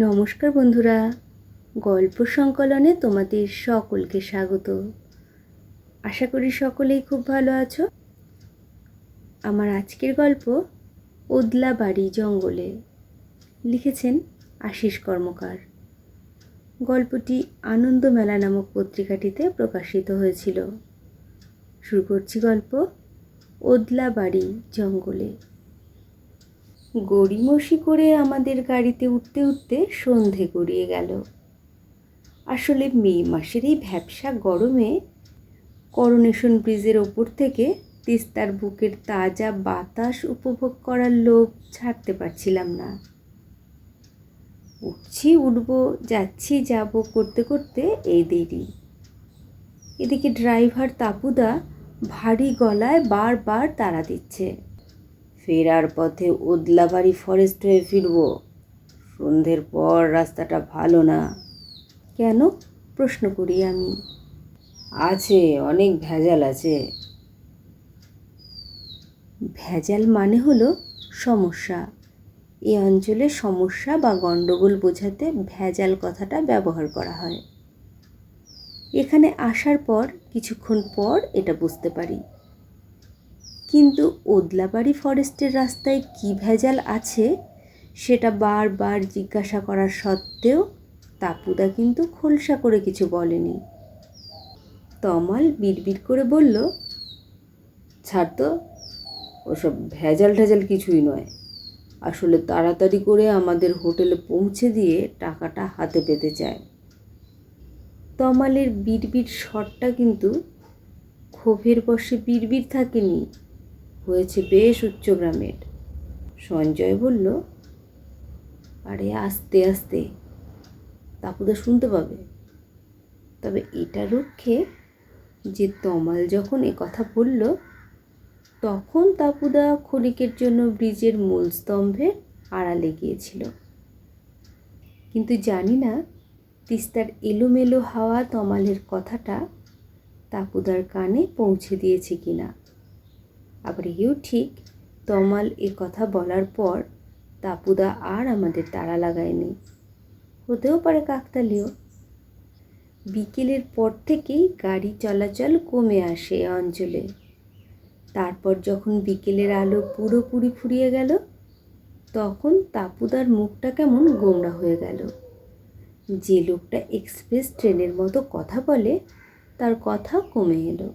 নমস্কার বন্ধুরা। গল্প সংকলনে তোমাদের সকলকে স্বাগত। আশা করি সকলেই খুব ভালো আছো। আমার আজকের গল্প ওদলা বাড়ি জঙ্গলে। লিখেছেন আশিস কর্মকার। গল্পটি আনন্দ মেলা নামক পত্রিকাটিতে প্রকাশিত হয়েছিল। শুরু করছি গল্প ওদলা বাড়ি জঙ্গলে। গড়িমসি করে আমাদের গাড়িতে উঠতে উঠতে সন্ধে গড়িয়ে গেল। আসলে মে মাসের এই ভ্যাবসা গরমে করোনেশন ব্রিজের ওপর থেকে তিস্তার বুকের তাজা বাতাস উপভোগ করার লোভ ছাড়তে পারছিলাম না। উঠছি, উঠব, যাচ্ছি, যাব করতে করতে এই দেরি। এদিকে ড্রাইভার তাপুদা ভারী গলায় বারবার তাড়া দিচ্ছে। ফেরার পথে ওদলাবাড়ি ফরেস্ট হয়ে ফিরব। সন্ধ্যের পর রাস্তাটা ভালো না। কেন? প্রশ্ন করি আমি। আছে, অনেক ভেজাল আছে। ভেজাল মানে হলো সমস্যা। এই অঞ্চলে সমস্যা বা গণ্ডগোল বোঝাতে ভেজাল কথাটা ব্যবহার করা হয়। এখানে আসার পর, কিছুক্ষণ পর এটা বুঝতে পারি। কিন্তু ওদলাবাড়ি ফরেস্টের রাস্তায় কী ভেজাল আছে, সেটা বারবার জিজ্ঞাসা করার সত্ত্বেও তাপুদা কিন্তু খোলসা করে কিছু বলেনি। তমাল বিড়বিড় করে বলল, ছাড় তো, ওসব ভেজাল ঠেজাল কিছুই নয়। আসলে তাড়াতাড়ি করে আমাদের হোটেলে পৌঁছে দিয়ে টাকাটা হাতে পেতে চায়। তমালের বিড়বিড় শটটা কিন্তু ক্ষোভের বসে বিড়বিড় থাকেনি। হয়েছে বেশ উচ্চগ্রামের সঞ্জয় বলল, আরে, আস্তে আস্তে তাপুদা শুনতে পাবে। তবে এটা রক্ষে যে তমাল যখন এ কথা বলল, তখন তাপুদা ক্ষণিকের জন্য ব্রিজের মূল স্তম্ভে আড়ালে গিয়েছিল। কিন্তু জানি না, তিস্তার এলোমেলো হাওয়া তমালের কথাটা তাপুদার কানে পৌঁছে দিয়েছে কিনা। আবার এও ঠিক তমাল এ কথা বলার পর তাপুদা আর আমাদের তাড়া লাগায়নি। হতেও পারে কাকতালিও বিকেলের পর থেকেই গাড়ি চলাচল কমে আসে অঞ্চলে। তারপর যখন বিকেলের আলো পুরোপুরি ফুরিয়ে গেল, তখন তাপুদার মুখটা কেমন গোমড়া হয়ে গেল। যে লোকটা এক্সপ্রেস ট্রেনের মতো কথা বলে, তার কথা কমে এলো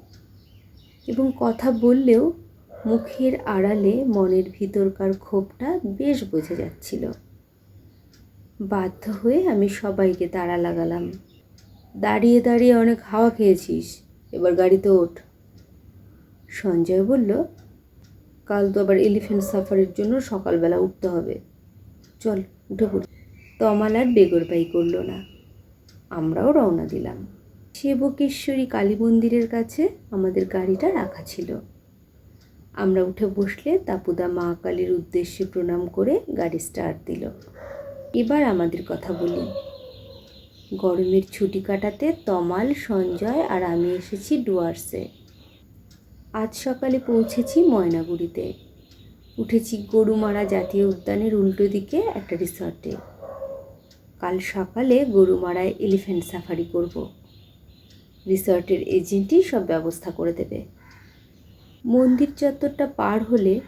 এবং কথা বললেও মুখের আড়ালে মনের ভিতরকার ক্ষোভটা বেশ বোঝা যাচ্ছিল। বাধ্য হয়ে আমি সবাইকে তাড়া লাগালাম। দাঁড়িয়ে দাঁড়িয়ে অনেক হাওয়া খেয়েছিস, এবার গাড়িতে ওঠ। সঞ্জয় বলল, কাল তো আবার এলিফেন্ট সাফারির জন্য সকালবেলা উঠতে হবে। চল, উঠে পড়ি। তমাল আর বেগরবাই করল না। আমরাও রওনা দিলাম। সেবকেশ্বরী কালী মন্দিরের কাছে আমাদের গাড়িটা রাখা ছিল। আমরা উঠে বসলে তাপুদা মা কালীর উদ্দেশ্যে প্রণাম করে গাড়ি স্টার্ট দিল। এবার আমাদের কথা বলি। গরমের ছুটি কাটাতে তমাল, সঞ্জয় আর আমি এসেছি ডুয়ার্সে আজ সকালে পৌঁছেছি ময়নাগুড়িতে। উঠেছি গরুমারা জাতীয় উদ্যানের উল্টো দিকে একটা রিসর্টে কাল সকালে গরুমারায় এলিফ্যান্ট সাফারি করব। রিসর্টের এজেন্টই সব ব্যবস্থা করে দেবে। মন্দির চত্বরটা পার হলে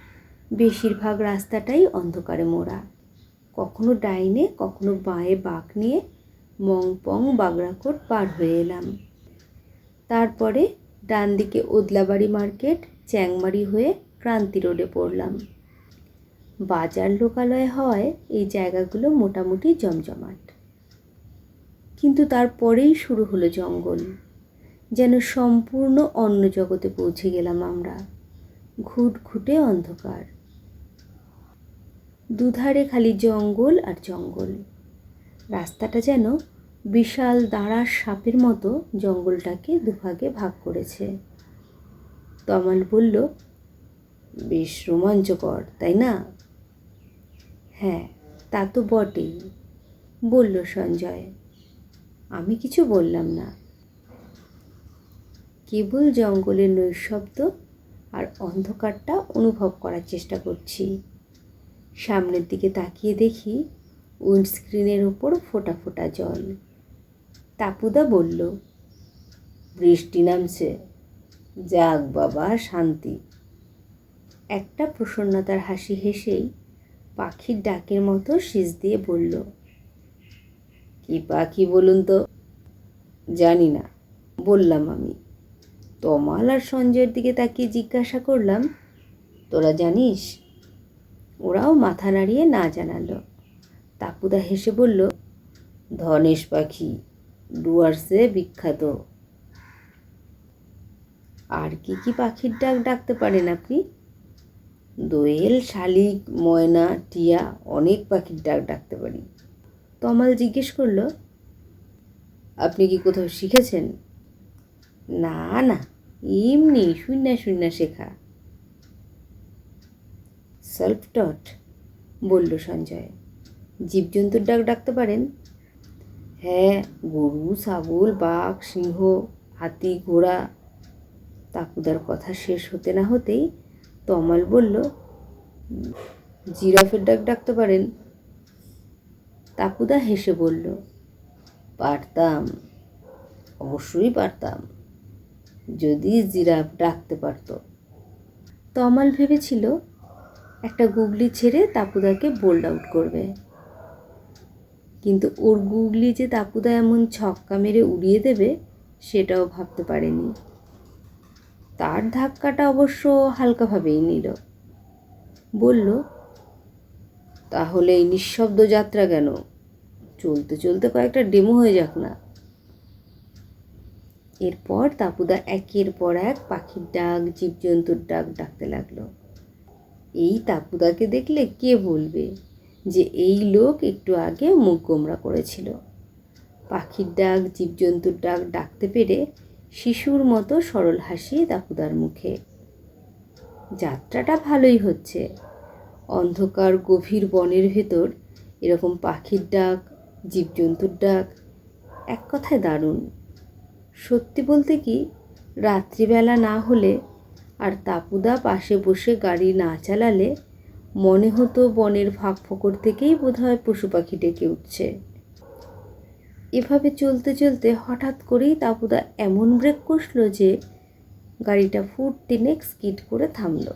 বেশিরভাগ রাস্তাটাই অন্ধকারে মোড়া। কখনো ডাইনে, কখনো বাঁয়ে বাঁক নিয়ে মংপং বাগড়াকোট পার হয়ে এলাম। তারপরে ডান দিকে ওদলাবাড়ি মার্কেট, চ্যাংমারি হয়ে ক্রান্তি রোডে পড়লাম। বাজার লোকালয় হওয়ায় এই জায়গাগুলো মোটামুটি জমজমাট। কিন্তু তারপরেই শুরু হলো জঙ্গল। যেন সম্পূর্ণ অন্য জগতে পৌঁছে গেলাম আমরা। ঘুটঘুটে অন্ধকার। দুধারে খালি জঙ্গল আর জঙ্গল। রাস্তাটা যেন বিশাল দাঁড়ার সাপের মতো জঙ্গলটাকে দুভাগে ভাগ করেছে। তমাল বলল, বেশ রোমাঞ্চকর, তাই না? হ্যাঁ তা তো বটেই, বলল সঞ্জয়। আমি কিছু বললাম না। কেবল জঙ্গলের নৈশব্দ আর অন্ধকারটা অনুভব করার চেষ্টা করছি। সামনের দিকে তাকিয়ে দেখি উইন্ডস্ক্রিনের ওপর ফোটা ফোটা জল। তাপুদা বলল, বৃষ্টি নামছে। যাক বাবা, শান্তি। একটা প্রসন্নতার হাসি হেসেই পাখির ডাকের মতো শীষ দিয়ে বলল, কি পাখি বলুন তো? জানি না, বললাম আমি। তমাল আর সঞ্জয়ের দিকে তাকিয়ে জিজ্ঞাসা করলাম, তোরা জানিস? ওরাও মাথা নাড়িয়ে না জানালো। তাপুদা হেসে বলল, ধনেশ পাখি, ডুয়ার্সে বিখ্যাত। আর কি কি পাখির ডাক ডাকতে পারেন আপনি? দোয়েল, শালিক, ময়না, টিয়া অনেক পাখির ডাক ডাকতে পারি। তমাল জিজ্ঞেস করল, আপনি কি কোথাও শিখেছেন? না না, এমনি শূন্য শূন্য শেখা। সেলফ টট বলল সঞ্জয়। জীবজন্তুর ডাক ডাকতে পারেন? হ্যাঁ গরু, ছাগল, বাঘ, সিংহ, হাতি, ঘোড়া। তাকুদার কথা শেষ হতে না হতেই তমাল বলল, জিরাফের ডাক ডাকতে পারেন? তাকুদা হেসে বলল, পারতাম, অবশ্যই পারতাম। যদি জিরাফ ডাকতে পারত। তমাল ভেবেছিল, একটা গুগলি ছেড়ে তাপুদাকে বোল্ড আউট করবে। কিন্তু ওর গুগলি যে তাপুদা এমন ছক্কা মেরে উড়িয়ে দেবে, সেটাও ভাবতে পারেনি। তার ধাক্কাটা অবশ্য হালকাভাবেই নিল। বলল, তাহলে এই নিঃশব্দ যাত্রা কেন? চলতে চলতে কয়েকটা ডেমো হয়ে যাক না। এরপর তাপুদা একের পর এক পাখির ডাক, জীবজন্তুর ডাক ডাকতে লাগল। এই তাপুদাকে দেখলে কে বলবে যে এই লোক একটু আগে মুখ গোমরা করেছিল? পাখির ডাক, জীবজন্তুর ডাক ডাকতে পেরে শিশুর মতো সরল হাসি তাপুদার মুখে। যাত্রাটা ভালোই হচ্ছে। অন্ধকার, গভীর বনের ভেতর এরকম পাখির ডাক, জীবজন্তুর ডাক, এক কথায় দারুণ। সত্যি বলতে কি, রাত্রিবেলা না হলে আর তাপুদা পাশে বসে গাড়ি না চালালে মনে হতো বনের ফাঁক ফোকর থেকেই বোধহয় পশু পাখি ডেকে উঠছে। এভাবে চলতে চলতে হঠাৎ করেই তাপুদা এমন ব্রেক কষল যে গাড়িটা ফুট তিনেক স্কিড করে থামলো।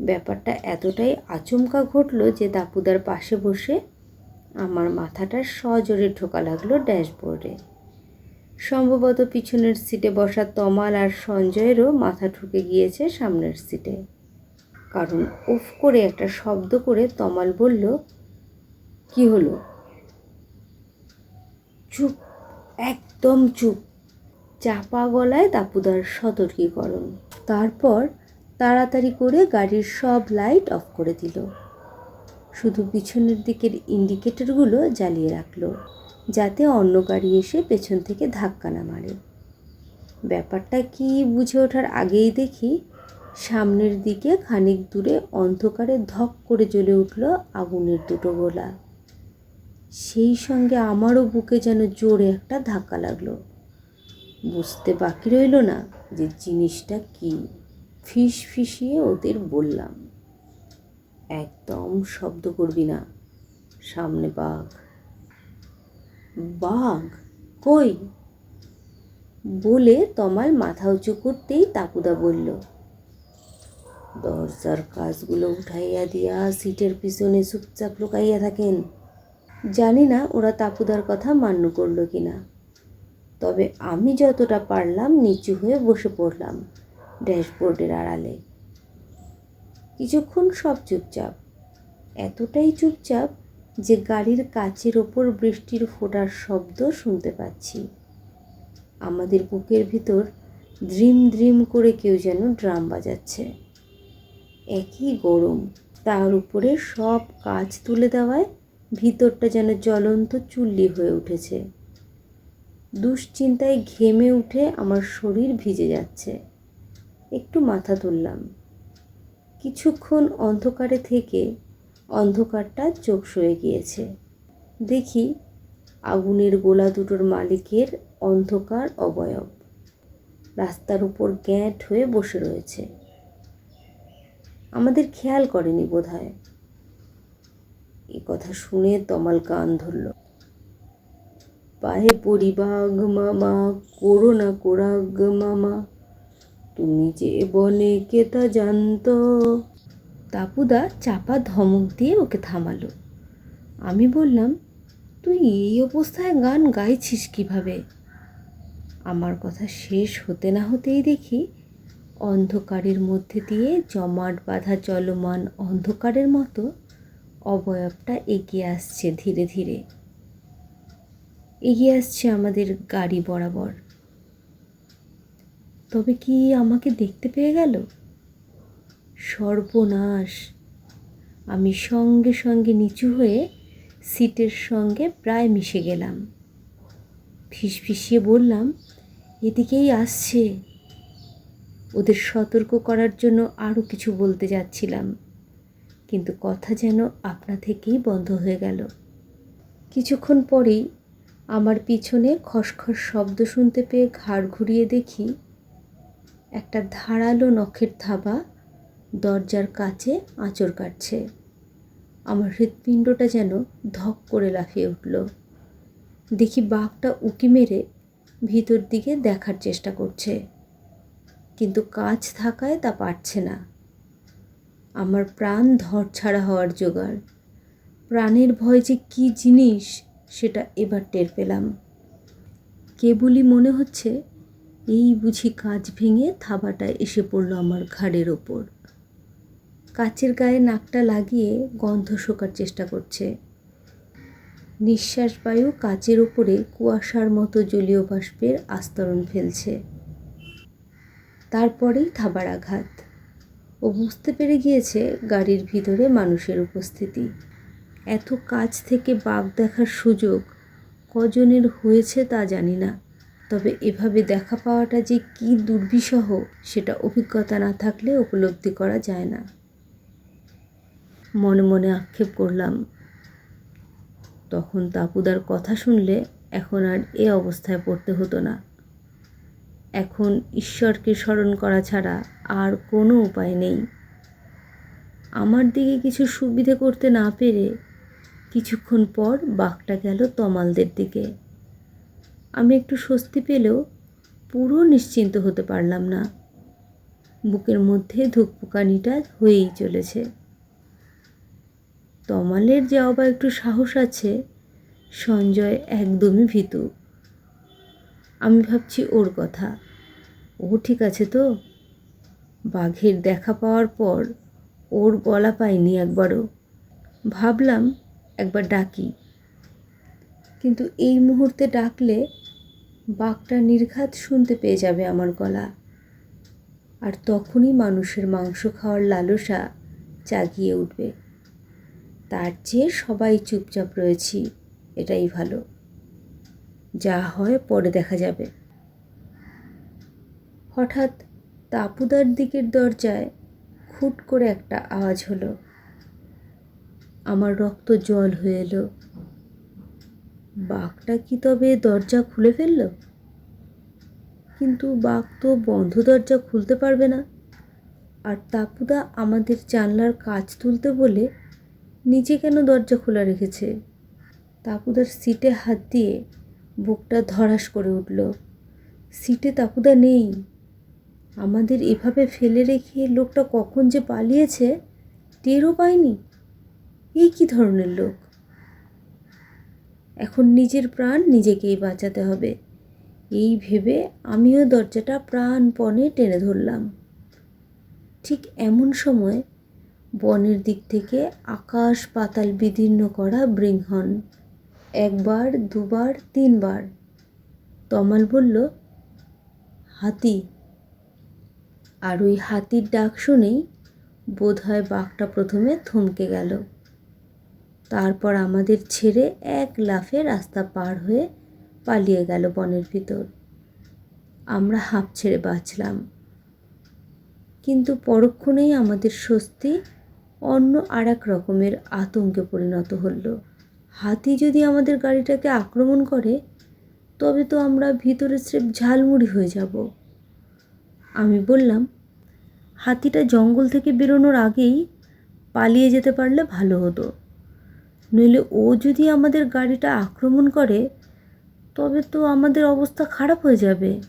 ব্যাপারটা এতটাই আচমকা ঘটলো যে তাপুদার পাশে বসে আমার মাথাটা সজোরে ঢোকা লাগল ড্যাশবোর্ডে। সম্ভবত পিছনের সিটে বসা তমাল আর সঞ্জয়েরও মাথা ঠুকে গিয়েছে সামনের সিটে। কারণ উফ করে একটা শব্দ করে তমাল বলল, কি হলো? চুপ, একদম চুপ। চাপা গলায় দাপুদার সতর্কীকরণ। তারপর তাড়াতাড়ি করে গাড়ির সব লাইট অফ করে দিল। শুধু পিছনের দিকের ইন্ডিকেটরগুলো জ্বালিয়ে রাখল। যাতে অন্য গাড়ি এসে পেছন থেকে ধাক্কা না মারে। ব্যাপারটা কি বুঝে ওঠার আগেই দেখি, সামনের দিকে খানিক দূরে অন্ধকারে ধক করে জ্বলে উঠল আগুনের দুটো গোলা। সেই সঙ্গে আমারও বুকে যেন জোরে একটা ধাক্কা লাগল। বুঝতে বাকি রইল না যে জিনিসটা কি, ফিস ফিসিয়ে ওদের বললাম। একদম শব্দ করবি না, সামনে বাঘ। বাঘ কই? বলে তমাল মাথা উঁচু করতেই তাপুদা বলল, দরজার কাজগুলো উঠাইয়া দিয়া সিটের পিছনে চুপচাপ লুকাইয়া থাকেন। জানি না ওরা তাপুদার কথা মান্য করল কি না তবে আমি যতটা পারলাম নিচু হয়ে বসে পড়লাম ড্যাশবোর্ডের আড়ালে। কিছুক্ষণ সব চুপচাপ, এতটাই চুপচাপ যে গাড়ির কাচের ওপর বৃষ্টির ফোটার শব্দ শুনতে পাচ্ছি। আমাদের বুকের ভিতর দ্রিম দ্রিম করে কেউ যেন ড্রাম বাজাচ্ছে। একই গরম, তার উপরে সব কাজ তুলে দেওয়ায় ভিতরটা যেন জ্বলন্ত চুল্লি হয়ে উঠেছে। দুশ্চিন্তায় ঘেমে উঠে আমার শরীর ভিজে যাচ্ছে। একটু মাথা তুললাম। কিছুক্ষণ অন্ধকারে থেকে অন্ধকারটা চোখ সয়ে গিয়েছে। দেখি আগুনের গোলা দুটোর মালিকের অন্ধকার অবয়ব। রাস্তার উপর গ্যাঁট হয়ে বসে রয়েছে। আমাদের খেয়াল করেনি বোধ হয় এ কথা শুনে তমাল কান ধরল। পায়ে পরিবাগ মামা, করো না কোরাগ মামা। তুমি যে বনে কেতা জানত? তাপুদা চাপা ধমক দিয়ে ওকে থামালো। আমি বললাম, তুই এই অবস্থায় গান গাইছিস কীভাবে? আমার কথা শেষ হতে না হতেই দেখি অন্ধকারের মধ্যে দিয়ে জমাট বাঁধা চলমান অন্ধকারের মতো অবয়বটা এগিয়ে আসছে ধীরে ধীরে। এগিয়ে আসছে আমাদের গাড়ি বরাবর। তবে কি আমাকে দেখতে পেয়ে গেল? সর্বনাশ। আমি সঙ্গে সঙ্গে নিচু হয়ে সিটের সঙ্গে প্রায় মিশে গেলাম। ফিসফিসিয়ে বললাম, এদিকেই আসছে। ওদের সতর্ক করার জন্য আরও কিছু বলতে যাচ্ছিলাম, কিন্তু কথা যেন আপনা থেকেই বন্ধ হয়ে গেল। কিছুক্ষণ পরেই আমার পিছনে খসখস শব্দ শুনতে পেয়ে ঘাড় ঘুরিয়ে দেখি, একটা ধারালো নখের থাবা দরজার কাছে আঁচড় কাটছে। আমার হৃৎপিণ্ডটা যেন ধক করে লাফিয়ে উঠল। দেখি বাঘটা উকি মেরে ভিতর দিকে দেখার চেষ্টা করছে। কিন্তু কাজ থাকায় তা পারছে না। আমার প্রাণ ধর ছাড়া হওয়ার জোগাড়। প্রাণের ভয় যে কী জিনিস, সেটা এবার টের পেলাম। কেবলই মনে হচ্ছে, এই বুঝি কাজ ভেঙে থাবাটা এসে পড়ল আমার ঘাড়ের ওপর। কাচের গায়ে নাকটা লাগিয়ে গন্ধ শোকার চেষ্টা করছে। নিঃশ্বাস বায়ু কাচের ওপরে কুয়াশার মতো জলীয় বাষ্পের আস্তরণ ফেলছে। তারপরেই থাবার আঘাত। ও বুঝতে পেরে গিয়েছে গাড়ির ভিতরে মানুষের উপস্থিতি। এত কাছ থেকে বাঘ দেখার সুযোগ কজনের হয়েছে তা জানি না। তবে এভাবে দেখা পাওয়াটা যে কী দুর্বিষহ, সেটা অভিজ্ঞতা না থাকলে উপলব্ধি করা যায় না। মনে মনে আক্ষেপ করলাম। তখন তাপুদার কথা শুনলে এখন আর এ অবস্থায় পড়তে হতো না। এখন ঈশ্বরকে স্মরণ করা ছাড়া আর কোনো উপায় নেই। আমার দিকে কিছু সুবিধে করতে না পেরে কিছুক্ষণ পর বাঘটা গেল তমালদের দিকে। আমি একটু স্বস্তি পেলেও পুরো নিশ্চিন্ত হতে পারলাম না। বুকের মধ্যে ধুকপুকানিটা হয়েই চলেছে। তমালের যে অবা একটু সাহস আছে, সঞ্জয় একদমই ভীতু। আমি ভাবছি ওর কথা। ও ঠিক আছে তো? বাঘের দেখা পাওয়ার পর ওর গলা পাইনি একবারও। ভাবলাম একবার ডাকি। কিন্তু এই মুহূর্তে ডাকলে বাঘটা নির্ঘাত শুনতে পেয়ে যাবে আমার গলা। আর তখনই মানুষের মাংস খাওয়ার লালসা জাগিয়ে উঠবে। তার চেয়ে সবাই চুপচাপ রয়েছি, এটাই ভালো। যা হয় পরে দেখা যাবে। হঠাৎ তাপুদার দিকের দরজায় খুট করে একটা আওয়াজ হলো। আমার রক্ত জল হয়ে এলো। বাঘটা কি তবে দরজা খুলে ফেলল? কিন্তু বাঘ তো বন্ধ দরজা খুলতে পারবে না। আর তাপুদা আমাদের জানলার কাজ তুলতে বলে নিচে কেন দরজা খোলা রেখেছে? তাপুদার সিটে হাত দিয়ে বুকটা ধরাস করে উঠল। সিটে তাপুদা নেই। আমাদের এভাবে ফেলে রেখে লোকটা কখন যে পালিয়েছে, টেরও পায়নি। এই কী ধরনের লোক? এখন নিজের প্রাণ নিজেকেই বাঁচাতে হবে। এই ভেবে আমিও দরজাটা প্রাণপণে টেনে ধরলাম। ঠিক এমন সময় বনের দিক থেকে আকাশ পাতাল বিদীর্ণ করা বৃংহন। একবার, দুবার, তিনবার। তমাল বলল, হাতি। আর ওই হাতির ডাক শুনেই বোধহয় বাঘটা প্রথমে থমকে গেল। তারপর আমাদের ছেড়ে এক লাফে রাস্তা পার হয়ে পালিয়ে গেল বনের ভিতর। আমরা হাঁপ ছেড়ে বাঁচলাম। কিন্তু পরক্ষণেই আমাদের স্বস্তি অন্য আর এক রকমের আতঙ্কে পরিণত হলো। হাতি যদি আমাদের গাড়িটাকে আক্রমণ করে, তবে তো আমরা ভিতরে স্রেফ ঝালমুড়ি হয়ে যাব। আমি বললাম, হাতিটা জঙ্গল থেকে বেরোনোর আগেই পালিয়ে যেতে পারলে ভালো হতো। নইলে ও যদি আমাদের গাড়িটা আক্রমণ করে, তবে তো আমাদের অবস্থা খারাপ হয়ে যাবে।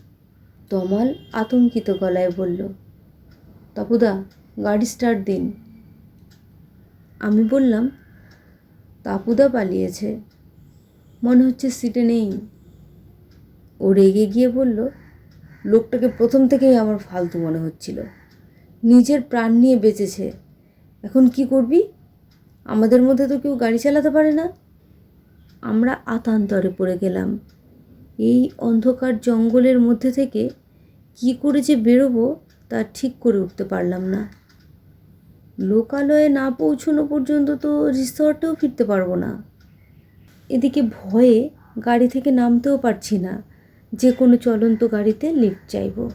তমাল আতঙ্কিত গলায় বলল, তপুদা, গাড়ি স্টার্ট দিন। আমি বললাম, তাপুদা পালিয়েছে। মনে হচ্ছে সিটে নেই। ও রেগে গিয়ে বলল, লোকটাকে প্রথম থেকেই আমার ফালতু মনে হচ্ছিল। নিজের প্রাণ নিয়ে বেঁচেছে। এখন কি করবি? আমাদের মধ্যে তো কেউ গাড়ি চালাতে পারে না। আমরা আতান্তরে পড়ে গেলাম। এই অন্ধকার জঙ্গলের মধ্যে থেকে কি করে যে বেরোবো তা ঠিক করে উঠতে পারলাম না। লোকালয়ে না পৌঁছানো পর্যন্ত তো রিসর্টেও ফিরতে পারব না। এদিকে ভয়ে গাড়ি থেকে নামতেও পারছি না। যে কোনো চলন্ত গাড়িতে লিফট চাইব।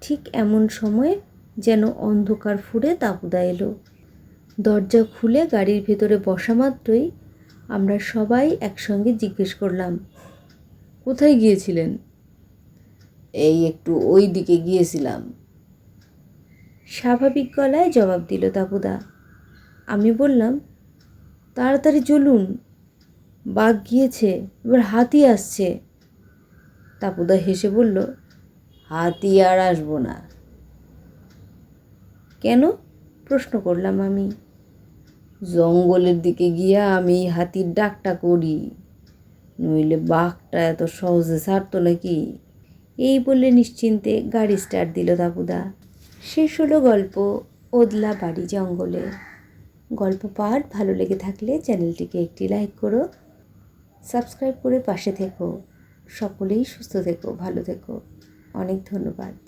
ঠিক এমন সময় যেন অন্ধকার ফুঁড়ে তাপুদা এলো। দরজা খুলে গাড়ির ভেতরে বসা মাত্রই আমরা সবাই একসঙ্গে জিজ্ঞেস করলাম, কোথায় গিয়েছিলেন? এই একটু ওই দিকে গিয়েছিলাম। স্বাভাবিক গলায় জবাব দিল তাপুদা আমি বললাম, তাড়াতাড়ি চলুন। বাঘ গিয়েছে, এবার হাতি আসছে। তাপুদা হেসে বলল, হাতি আর আসব না। কেন? প্রশ্ন করলাম আমি। জঙ্গলের দিকে গিয়া আমি হাতির ডাকটা করি। নইলে বাঘটা এত সহজে ছাড়তো নাকি? এই বলে নিশ্চিন্তে গাড়ি স্টার্ট দিল তাপুদা শেষ হলো গল্প ওদলা বাড়ি জঙ্গলে। গল্প পাঠ ভালো লেগে থাকলে চ্যানেলটিকে একটি লাইক করো, সাবস্ক্রাইব করে পাশে থেকো। সকলেই সুস্থ থেকো, ভালো থেকো। অনেক ধন্যবাদ।